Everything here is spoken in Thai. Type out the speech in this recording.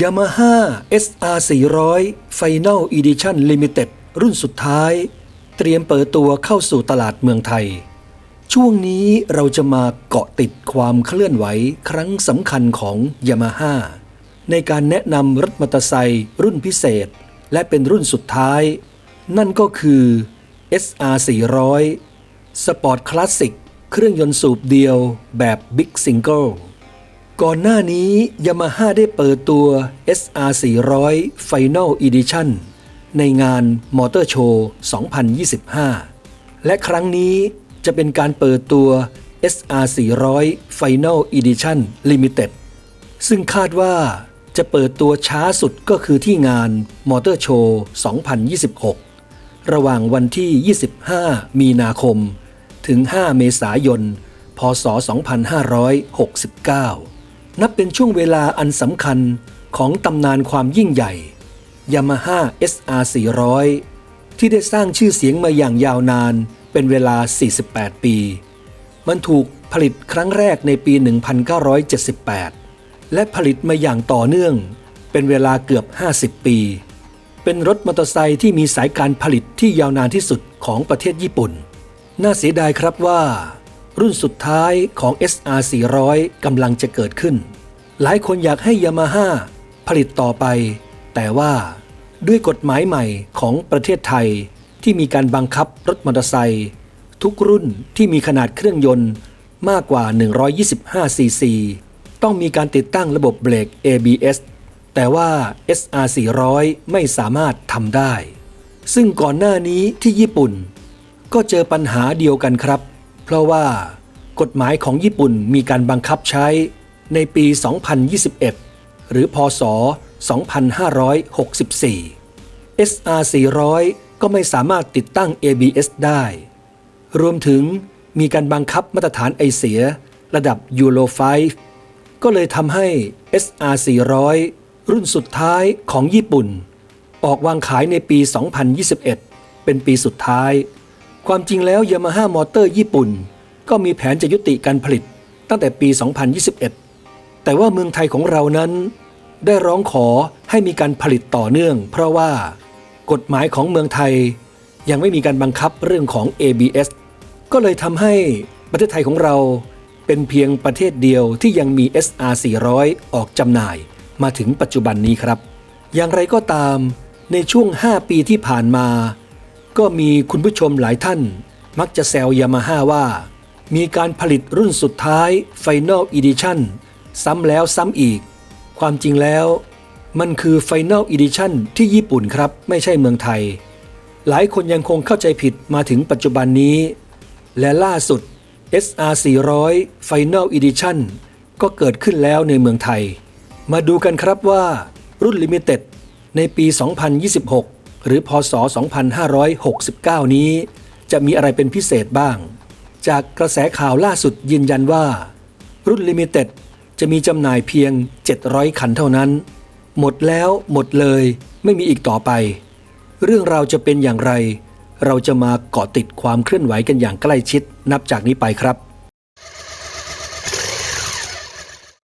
Yamaha SR 400 Final Edition Limited รุ่นสุดท้าย เตรียมเปิดตัวเข้าสู่ตลาดเมืองไทย ช่วงนี้เราจะมาเกาะติดความเคลื่อนไหวครั้งสำคัญของ Yamaha ในการแนะนำรถมอเตอร์ไซค์รุ่นพิเศษ และเป็นรุ่นสุดท้าย นั่นก็คือ SR 400 Sport Classic เครื่องยนต์สูบเดียวแบบ Big Single ก่อนหน้านี้ Yamaha ได้เปิดตัว SR 400 Final Edition ในงาน Motor Show 2025 และครั้งนี้จะเป็นการเปิดตัว SR 400 Final Edition Limited ซึ่งคาดว่าจะเปิดตัวช้าสุดก็คือที่งาน Motor Show 2026 ระหว่างวันที่ 25 มีนาคม ถึง 5 เมษายน พศ 2569 นับเป็นช่วงเวลาอันสำคัญของตำนานความยิ่งใหญ่ Yamaha SR 400 ที่ได้สร้างชื่อเสียงมาอย่างยาวนานเป็นเวลา 48 ปี มันถูกผลิตครั้งแรกในปี 1978 และผลิตมาอย่างต่อเนื่อง เป็นเวลาเกือบ 50 ปี เป็นรถมอเตอร์ไซค์ที่มีสายการผลิตที่ยาวนานที่สุดของประเทศญี่ปุ่น น่าเสียดายครับว่า รุ่นสุดท้ายของ SR 400กำลังจะเกิดขึ้น หลายคนอยากให้ยามาฮ่าผลิตต่อไป แต่ว่าด้วยกฎหมายใหม่ของประเทศไทยที่มีการบังคับรถมอเตอร์ไซค์ทุกรุ่นที่มีขนาดเครื่องยนต์มากกว่า 125 ซีซี ต้องมีการติดตั้งระบบเบรก ABS แต่ว่า SR 400ไม่สามารถทำได้ ซึ่งก่อนหน้านี้ที่ญี่ปุ่น ก็เจอปัญหาเดียวกันครับ เพราะว่ากฎหมายของญี่ปุ่นมีการบังคับใช้ในปี 2021 หรือพศ 2564 SR 400 ก็ไม่สามารถติดตั้ง ABS ได้ รวมถึงมีการบังคับมาตรฐานไอเสียระดับ Euro 5ก็เลยทำให้ SR 400 รุ่นสุดท้ายของญี่ปุ่น ออกวางขายในปี 2021 เป็นปีสุดท้าย ความจริงแล้ว Yamaha Motor ญี่ปุ่น ก็มีแผนจะยุติการผลิตตั้งแต่ปี 2021 แต่ว่าเมืองไทยของเรานั้น ได้ร้องขอให้มีการผลิตต่อเนื่อง เพราะว่ากฎหมายของเมืองไทย ยังไม่มีการบังคับเรื่องของ ABS ก็เลยทำให้ประเทศไทยของเราเป็นเพียงประเทศเดียวที่ยังมี SR 400 ออกจำหน่ายมาถึงปัจจุบันนี้ครับ อย่างไรก็ตามในช่วง 5 ปีที่ผ่านมา ก็มีคุณผู้ชมหลายท่าน มักจะแซวยามาฮ่าว่า มีการผลิตรุ่นสุดท้าย Final Edition ซ้ำแล้วซ้ำอีก ความจริงแล้วมันคือ Final Edition ที่ญี่ปุ่นครับ ไม่ใช่เมืองไทย หลายคนยังคงเข้าใจผิดมาถึงปัจจุบันนี้ และล่าสุด SR 400 Final Edition ก็เกิดขึ้นแล้วในเมืองไทย มาดูกันครับว่ารุ่น Limited ในปี 2026 หรือพศ 2569 นี้ จะมีอะไรเป็นพิเศษบ้าง จากกระแสข่าวล่าสุดยืนยันว่า รุ่น Limited จะมีจำหน่ายเพียง 700 คันเท่านั้น หมดแล้วหมดเลยไม่มีอีกต่อไป เรื่องเราจะเป็นอย่างไร เราจะมาเกาะติดความเคลื่อนไหวกันอย่างใกล้ชิดนับจากนี้ไปครับ